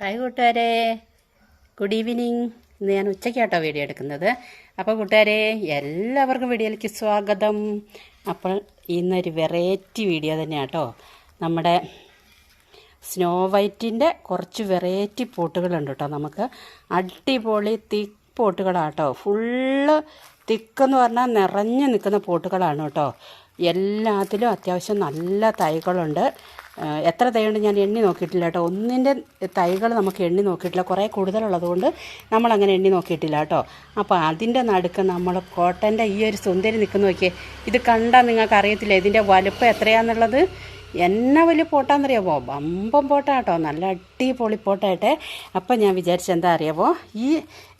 Hi കൂട്ടുകാരെ. Good evening ഇന്ന് ഞാൻ ഉച്ചയ്ക്കാട്ടോ വീഡിയോ എടുക്കുന്നത്. അപ്പോൾ കൂട്ടുകാരെ എല്ലാവർക്കും വീഡിയോയിലേക്ക് സ്വാഗതം. അപ്പോൾ ഇന്നൊരു വെറൈറ്റി വീഡിയോ തന്നെയാണ് തന്നെയാട്ടോ. നമ്മുടെ സ്നോ വൈറ്റിന്റെ കുറച്ച് വെറൈറ്റി പോട്ടുകളുണ്ട് കേട്ടോ നമുക്ക്. അടിപൊളി തിക്ക് പോട്ടുകളാട്ടോ. ഫുള്ള് തിക്കെന്ന് പറഞ്ഞാൽ നിറഞ്ഞു നിൽക്കുന്ന പോട്ടുകളാണ് കേട്ടോ. എല്ലാത്തിലും അത്യാവശ്യം നല്ല തൈകളുണ്ട്. എത്ര തൈയുണ്ട് ഞാൻ എണ്ണി നോക്കിയിട്ടില്ല കേട്ടോ. ഒന്നിന്റെ തൈകൾ നമുക്ക് എണ്ണി നോക്കിയിട്ടില്ല. കുറേ കൂടുതലുള്ളതുകൊണ്ട് നമ്മളങ്ങനെ എണ്ണി നോക്കിയിട്ടില്ല കേട്ടോ. അപ്പോൾ അതിന്റെ നടുക്ക് നമ്മൾ കോട്ടന്റെ ഈ ഒരു സുന്ദരി നിൽക്കുന്ന നോക്കിയേ. ഇത് കണ്ടാൽ നിങ്ങൾക്ക് അറിയത്തില്ല? ഇതിന്റെ വലുപ്പം എത്രയാണെന്നുള്ളത് എന്നെ വലിയ പോട്ടാന്നറിയാമോ ബമ്പം പോട്ടാ കേട്ടോ. നല്ല അടിപൊളി പോട്ടായിട്ടെ. അപ്പം ഞാൻ വിചാരിച്ച എന്താ അറിയാമോ ഈ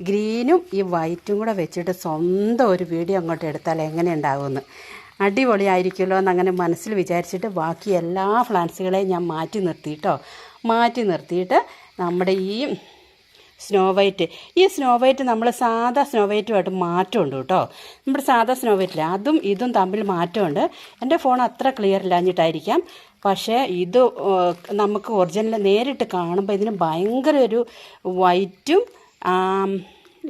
ഗ്രീനും ഈ വൈറ്റും കൂടെ വെച്ചിട്ട് സ്വന്തം ഒരു വീഡിയോ അങ്ങോട്ട് എടുത്താൽ എങ്ങനെ ഉണ്ടാകുമെന്ന് അടിപൊളിയായിരിക്കുമല്ലോ എന്നങ്ങനെ മനസ്സിൽ വിചാരിച്ചിട്ട് ബാക്കി എല്ലാ ഫ്ലാൻസുകളെയും ഞാൻ മാറ്റി നിർത്തിയിട്ടോ. മാറ്റി നിർത്തിയിട്ട് നമ്മുടെ ഈ സ്നോ വൈറ്റ് ഈ സ്നോ വൈറ്റ് നമ്മൾ സാധാ സ്നോ വൈറ്റുമായിട്ട് മാറ്റമുണ്ട് കേട്ടോ. നമ്മുടെ സാധാ സ്നോ വൈറ്റില്ല അതും ഇതും തമ്മിൽ മാറ്റമുണ്ട്. എന്റെ ഫോൺ അത്ര ക്ലിയർ ഇല്ലാഞ്ഞിട്ടായിരിക്കാം. പക്ഷേ ഇത് നമുക്ക് ഒറിജിനൽ നേരിട്ട് കാണുമ്പോൾ ഇതിന് ഭയങ്കര ഒരു വൈറ്റും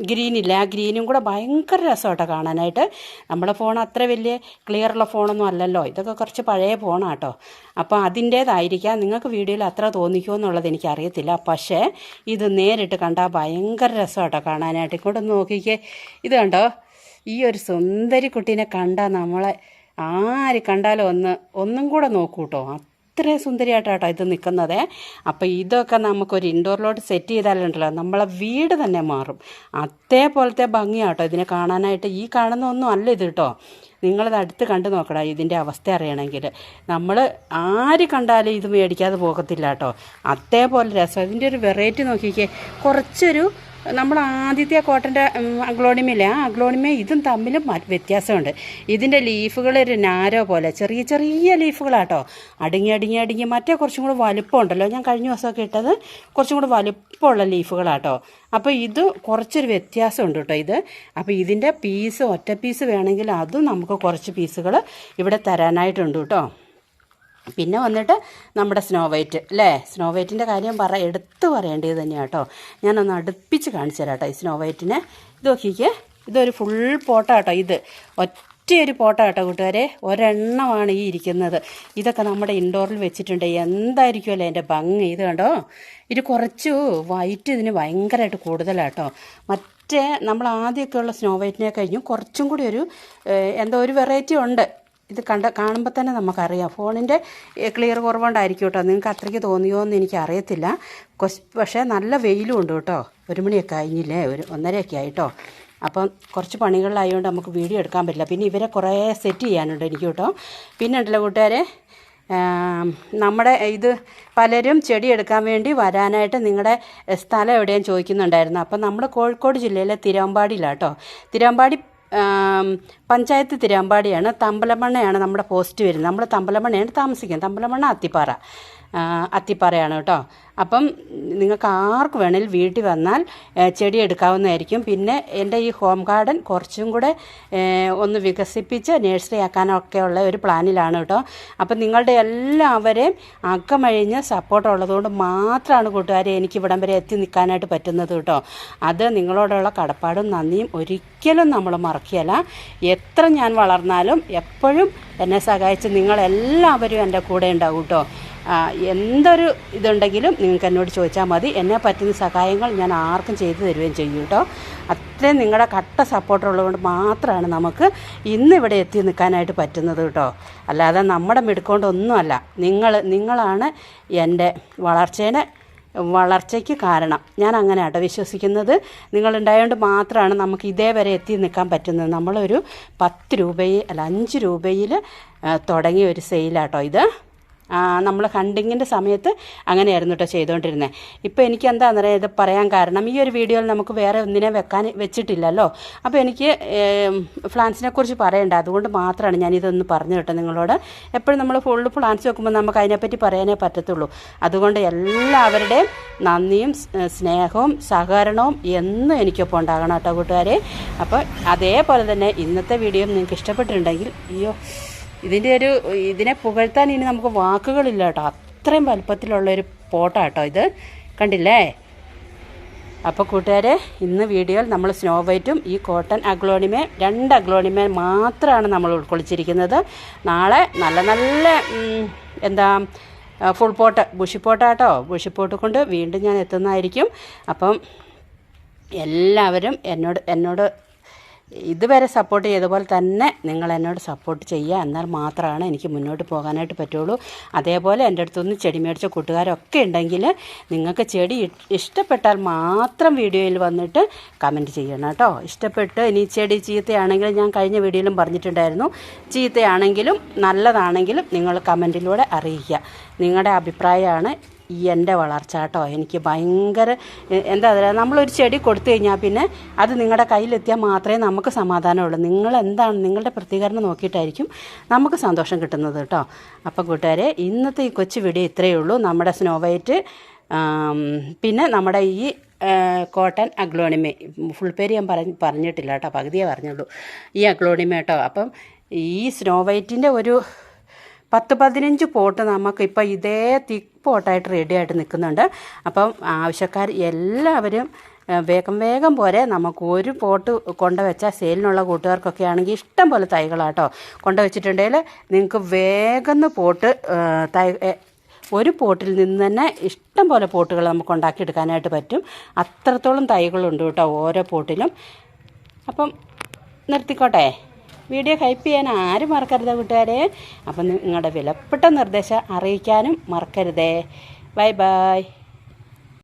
ഗ്രീനില്ല? ആ ഗ്രീനും കൂടെ ഭയങ്കര രസമാട്ടോ കാണാനായിട്ട്. നമ്മുടെ ഫോൺ അത്ര വലിയ ക്ലിയറുള്ള ഫോണൊന്നും അല്ലല്ലോ. ഇതൊക്കെ കുറച്ച് പഴയ ഫോണാട്ടോ. അപ്പോൾ അതിന്റേതായിരിക്കാം. നിങ്ങൾക്ക് വീഡിയോയിൽ അത്ര തോന്നിക്കുമോ എന്നുള്ളത് എനിക്കറിയത്തില്ല. പക്ഷേ ഇത് നേരിട്ട് കണ്ടാൽ ഭയങ്കര രസമാട്ടോ കാണാനായിട്ട്. ഇങ്ങോട്ടൊന്ന് നോക്കിക്കേ. ഇത് കണ്ടോ? ഈ ഒരു സുന്ദരി കുട്ടീനെ കണ്ടാൽ നമ്മളെ ആര് കണ്ടാലും ഒന്ന് ഒന്നും കൂടെ നോക്കൂ കേട്ടോ അത്രയും സുന്ദരിയായിട്ടാട്ടോ ഇത് നിൽക്കുന്നത്. അപ്പോൾ ഇതൊക്കെ നമുക്കൊരു ഇൻഡോറിലോട്ട് സെറ്റ് ചെയ്താലുണ്ടല്ലോ നമ്മളെ വീട് തന്നെ മാറും. അതേപോലത്തെ ഭംഗിയാട്ടോ ഇതിനെ കാണാനായിട്ട്. ഈ കാണുന്ന ഒന്നും അല്ല ഇത് കേട്ടോ നിങ്ങളത് അടുത്ത് കണ്ടു നോക്കടാ ഇതിന്റെ അവസ്ഥ അറിയണമെങ്കിൽ. നമ്മൾ ആര് കണ്ടാലും ഇത് മേടിക്കാതെ പോകത്തില്ല കേട്ടോ അതേപോലെ രസം. ഇതിന്റെ ഒരു വെറൈറ്റി നോക്കിക്കേ കുറച്ചൊരു നമ്മൾ ആദ്യത്തെ കോട്ടന്റെ അഗ്ലോണിമയില്ലേ ആ അഗ്ലോണിമ ഇതും തമ്മിൽ വ്യത്യാസമുണ്ട്. ഇതിന്റെ ലീഫുകൾ ഒരു നാരോ പോലെ ചെറിയ ചെറിയ ലീഫുകളാട്ടോ. അടുങ്ങി അടുങ്ങി അടുങ്ങി മറ്റേ കുറച്ചും വലുപ്പം വലുപ്പമുണ്ടല്ലോ. ഞാൻ കഴിഞ്ഞ ദിവസമൊക്കെ ഇട്ടത് കുറച്ചും കൂടി വലുപ്പമുള്ള ലീഫുകളാട്ടോ. അപ്പോൾ ഇത് കുറച്ചൊരു വ്യത്യാസമുണ്ട് കേട്ടോ ഇത്. അപ്പോൾ ഇതിന്റെ പീസ് ഒറ്റ പീസ് വേണമെങ്കിൽ അതും നമുക്ക് കുറച്ച് പീസുകൾ ഇവിടെ തരാനായിട്ടുണ്ട് കേട്ടോ. പിന്നെ വന്നിട്ട് നമ്മുടെ സ്നോ വൈറ്റ് അല്ലേ സ്നോ വൈറ്റിന്റെ കാര്യം പറ എടുത്ത് പറയേണ്ടത് തന്നെയാണ് കേട്ടോ ഞാനൊന്ന് അടുപ്പിച്ച് കാണിച്ചു തരാം കേട്ടോ ഈ സ്നോ വൈറ്റിനെ ഇത് നോക്കിക്കേ ഇതൊരു ഫുൾ പോട്ടാട്ടോ ഇത്. ഒറ്റയൊരു പോട്ടാട്ടോ കൂട്ടുകാരെ. ഒരെണ്ണമാണ് ഈ ഇരിക്കുന്നത്. ഇതൊക്കെ നമ്മുടെ ഇൻഡോറിൽ വെച്ചിട്ടുണ്ട്. എന്തായിരിക്കുമല്ലോ എന്റെ ഭംഗി? ഇത് കണ്ടോ? ഇത് കുറച്ച് വൈറ്റ് ഇതിന് ഭയങ്കരമായിട്ട് കൂടുതലാട്ടോ മറ്റേ നമ്മൾ ആദ്യമൊക്കെയുള്ള സ്നോ വൈറ്റിനെ കഴിഞ്ഞു കുറച്ചും കൂടി ഒരു എന്തോ ഒരു വെറൈറ്റി ഉണ്ട്. ഇത് കണ്ട കാണുമ്പോൾ തന്നെ നമുക്കറിയാം. ഫോണിന്റെ ക്ലിയർ കുറവുകൊണ്ടായിരിക്കും കേട്ടോ നിങ്ങൾക്ക് അത്രയ്ക്ക് തോന്നിയോ എന്ന് എനിക്ക് അറിയത്തില്ല പക്ഷേ നല്ല വെയിലും ഉണ്ട് കേട്ടോ ഒരു മണിയൊക്കെ കഴിഞ്ഞില്ലേ? ഒരു ഒന്നരയൊക്കെ ആയിട്ടോ അപ്പം കുറച്ച് പണികളിലായതുകൊണ്ട് നമുക്ക് വീഡിയോ എടുക്കാൻ പറ്റില്ല. പിന്നെ ഇവരെ കുറേ സെറ്റ് ചെയ്യാനുണ്ട് എനിക്ക് കേട്ടോ പിന്നെ ഉണ്ടല്ലോ കൂട്ടുകാരെ നമ്മുടെ ഇത് പലരും ചെടി എടുക്കാൻ വേണ്ടി വരാനായിട്ട് നിങ്ങളുടെ സ്ഥലം എവിടെയും ചോദിക്കുന്നുണ്ടായിരുന്നു. അപ്പം നമ്മൾ കോഴിക്കോട് ജില്ലയിലെ തിരുവമ്പാടിയിലാണ് കേട്ടോ തിരുവമ്പാടി പഞ്ചായത്ത് തിരുവമ്പാടിയാണ് തമ്പലമണ്ണയാണ് നമ്മുടെ പോസ്റ്റ് വരുന്നത്. നമ്മൾ തമ്പലമണ്ണയാണ് താമസിക്കുന്നത്. തമ്പലമണ്ണ അത്തിപ്പാറ അത്തിപ്പാറയാണ് കേട്ടോ. അപ്പം നിങ്ങൾക്ക് ആർക്ക് വേണമെങ്കിൽ വീട്ടിൽ വന്നാൽ ചെടി എടുക്കാവുന്നതായിരിക്കും. പിന്നെ എന്റെ ഈ ഹോം ഗാർഡൻ കുറച്ചും കൂടെ ഒന്ന് വികസിപ്പിച്ച് നഴ്സറി ആക്കാനൊക്കെ ഉള്ള ഒരു പ്ലാനിലാണ് കേട്ടോ. അപ്പം നിങ്ങളുടെ എല്ലാവരെയും അക്കമഴിഞ്ഞ് സപ്പോർട്ട് ഉള്ളതുകൊണ്ട് മാത്രമാണ് കൂട്ടുകാരെ എനിക്ക് ഇവിടം വരെ എത്തി നിൽക്കാനായിട്ട് പറ്റുന്നത് കേട്ടോ. അത് നിങ്ങളോടുള്ള കടപ്പാടും നന്ദിയും ഒരിക്കലും നമ്മൾ മറക്കുകയല്ല. എത്ര ഞാൻ വളർന്നാലും എപ്പോഴും എന്നെ സഹായിച്ച് നിങ്ങളെല്ലാവരും എന്റെ കൂടെ ഉണ്ടാവും കേട്ടോ. എന്തൊരു ഇതുണ്ടെങ്കിലും നിങ്ങൾക്ക് എന്നോട് ചോദിച്ചാൽ മതി. എന്നെ പറ്റുന്ന സഹായങ്ങൾ ഞാൻ ആർക്കും ചെയ്തു തരുകയും ചെയ്യും കേട്ടോ. അത്രയും നിങ്ങളുടെ കട്ട സപ്പോർട്ടുള്ളതുകൊണ്ട് മാത്രമാണ് നമുക്ക് ഇന്ന് ഇവിടെ എത്തി നിൽക്കാനായിട്ട് പറ്റുന്നത് കേട്ടോ. അല്ലാതെ നമ്മുടെ മിടുക്കൊണ്ടൊന്നുമല്ല. നിങ്ങൾ നിങ്ങളാണ് എന്റെ വളർച്ചേനെ വളർച്ചയ്ക്ക് കാരണം. ഞാൻ അങ്ങനെ ആട്ടോ വിശ്വസിക്കുന്നത്. നിങ്ങളുണ്ടായതുകൊണ്ട് മാത്രമാണ് നമുക്ക് ഇതേവരെ എത്തി നിൽക്കാൻ പറ്റുന്നത്. നമ്മളൊരു പത്ത് രൂപയിൽ അല്ല അഞ്ച് രൂപയിൽ തുടങ്ങിയ ഒരു സെയിലാട്ടോ ഇത്. നമ്മൾ ഹണ്ടിങ്ങിന്റെ സമയത്ത് അങ്ങനെയായിരുന്നു കേട്ടോ ചെയ്തുകൊണ്ടിരുന്നത് ഇപ്പോൾ എനിക്ക് എന്താണെന്ന് അറിയാം ഇത് പറയാൻ കാരണം ഈ ഒരു വീഡിയോയിൽ നമുക്ക് വേറെ ഒന്നിനെ വെക്കാൻ വെച്ചിട്ടില്ലല്ലോ. അപ്പോൾ എനിക്ക് ഫ്ലാൻസിനെ കുറിച്ച് പറയണ്ട. അതുകൊണ്ട് മാത്രമാണ് ഞാനിതൊന്ന് പറഞ്ഞു കേട്ടോ നിങ്ങളോട്. എപ്പോഴും നമ്മൾ ഫുള്ള് പ്ലാൻസ് വെക്കുമ്പോൾ നമുക്ക് അതിനെപ്പറ്റി പറയാനേ പറ്റത്തുള്ളൂ. അതുകൊണ്ട് എല്ലാവരുടെയും നന്ദിയും സ്നേഹവും സഹകരണവും എന്നും എനിക്കൊപ്പം ഉണ്ടാകണം കേട്ടോ കൂട്ടുകാരെ. അപ്പോൾ അതേപോലെ തന്നെ ഇന്നത്തെ വീഡിയോ നിങ്ങൾക്ക് ഇഷ്ടപ്പെട്ടിട്ടുണ്ടെങ്കിൽ അയ്യോ. ഇതിന്റെ ഒരു ഇതിനെ പുകഴ്ത്താൻ ഇനി നമുക്ക് വാക്കുകളില്ല കേട്ടോ. അത്രയും വലുപ്പത്തിലുള്ള ഒരു പോട്ടാട്ടോ ഇത്. കണ്ടില്ലേ? അപ്പോൾ കൂട്ടുകാരെ ഇന്ന് വീഡിയോയിൽ നമ്മൾ സ്നോ വൈറ്റും ഈ കോട്ടൺ അഗ്ലോണിമേ രണ്ട് അഗ്ലോണിമേ മാത്രമാണ് നമ്മൾ ഉൾക്കൊള്ളിച്ചിരിക്കുന്നത്. നാളെ നല്ല നല്ല എന്താ ഫുൾ പോട്ട് ബുഷിപ്പോട്ടാട്ടോ ബുഷിപ്പോട്ട് കൊണ്ട് വീണ്ടും ഞാൻ എത്തുന്നതായിരിക്കും. അപ്പം എല്ലാവരും എന്നോട് എന്നോട് ഇതുവരെ സപ്പോർട്ട് ചെയ്തപോലെ തന്നെ നിങ്ങൾ എന്നോട് സപ്പോർട്ട് ചെയ്യുക. എന്നാൽ മാത്രമാണ് എനിക്ക് മുന്നോട്ട് പോകാനായിട്ട് പറ്റുള്ളൂ. അതേപോലെ എന്റെ അടുത്തുനിന്ന് ചെടി മേടിച്ച കൂട്ടുകാരൊക്കെ ഉണ്ടെങ്കിൽ നിങ്ങൾക്ക് ചെടി ഇഷ്ടപ്പെട്ടാൽ മാത്രം വീഡിയോയിൽ വന്നിട്ട് കമന്റ് ചെയ്യണം കേട്ടോ. ഇഷ്ടപ്പെട്ട് ഇനി ചെടി ചീത്തയാണെങ്കിലും ഞാൻ കഴിഞ്ഞ വീഡിയോയിലും പറഞ്ഞിട്ടുണ്ടായിരുന്നു. ചീത്തയാണെങ്കിലും നല്ലതാണെങ്കിലും നിങ്ങൾ കമന്റിലൂടെ അറിയിക്കുക. നിങ്ങളുടെ അഭിപ്രായമാണ് ഈ എന്റെ വളർച്ച കേട്ടോ. എനിക്ക് ഭയങ്കര എന്താ പറയുക നമ്മളൊരു ചെടി കൊടുത്തു കഴിഞ്ഞാൽ പിന്നെ അത് നിങ്ങളുടെ കയ്യിലെത്തിയാൽ മാത്രമേ നമുക്ക് സമാധാനമുള്ളൂ. നിങ്ങൾ എന്താണ് നിങ്ങളുടെ പ്രതികരണം നോക്കിയിട്ടായിരിക്കും നമുക്ക് സന്തോഷം കിട്ടുന്നത് കേട്ടോ. അപ്പോൾ കൂട്ടുകാരെ ഇന്നത്തെ ഈ കൊച്ചു വീഡിയോ ഇത്രയേ ഉള്ളൂ. നമ്മുടെ സ്നോ വൈറ്റ് പിന്നെ നമ്മുടെ ഈ കോട്ടൺ അഗ്ലോണിമേ ഫുൾ പേര് ഞാൻ പറഞ്ഞ് പറഞ്ഞിട്ടില്ല കേട്ടോ. പകുതിയേ പറഞ്ഞുള്ളൂ. ഈ അഗ്ലോണിമ കേട്ടോ. അപ്പം ഈ സ്നോ വൈറ്റിന്റെ ഒരു പത്ത് പതിനഞ്ച് പോട്ട് നമുക്ക് ഇപ്പം ഇതേ തിക്ക് പോട്ടായിട്ട് റെഡി ആയിട്ട് നിൽക്കുന്നുണ്ട്. അപ്പം ആവശ്യക്കാർ എല്ലാവരും വേഗം വേഗം പോരെ. നമുക്ക് ഒരു പോട്ട് കൊണ്ടുവച്ചാൽ സെയിലിനുള്ള കൂട്ടുകാർക്കൊക്കെ ആണെങ്കിൽ ഇഷ്ടം പോലെ തൈകളാട്ടോ കൊണ്ടുവച്ചിട്ടുണ്ടെങ്കിൽ നിങ്ങൾക്ക് വേഗം പോട്ട് തൈ ഒരു പോട്ടിൽ നിന്ന് തന്നെ ഇഷ്ടം പോലെ പോട്ടുകൾ നമുക്ക് ഉണ്ടാക്കിയെടുക്കാനായിട്ട് പറ്റും. അത്രത്തോളം തൈകളുണ്ട് കേട്ടോ ഓരോ പോട്ടിലും. അപ്പം നിർത്തിക്കോട്ടെ. വീഡിയോ ഹൈപ്പ് ചെയ്യാൻ ആരും മറക്കരുത് കൂട്ടുകാരെ. അപ്പം നിങ്ങളുടെ വിലപ്പെട്ട നിർദ്ദേശം അറിയിക്കാനും മറക്കരുതേ. Bye bye.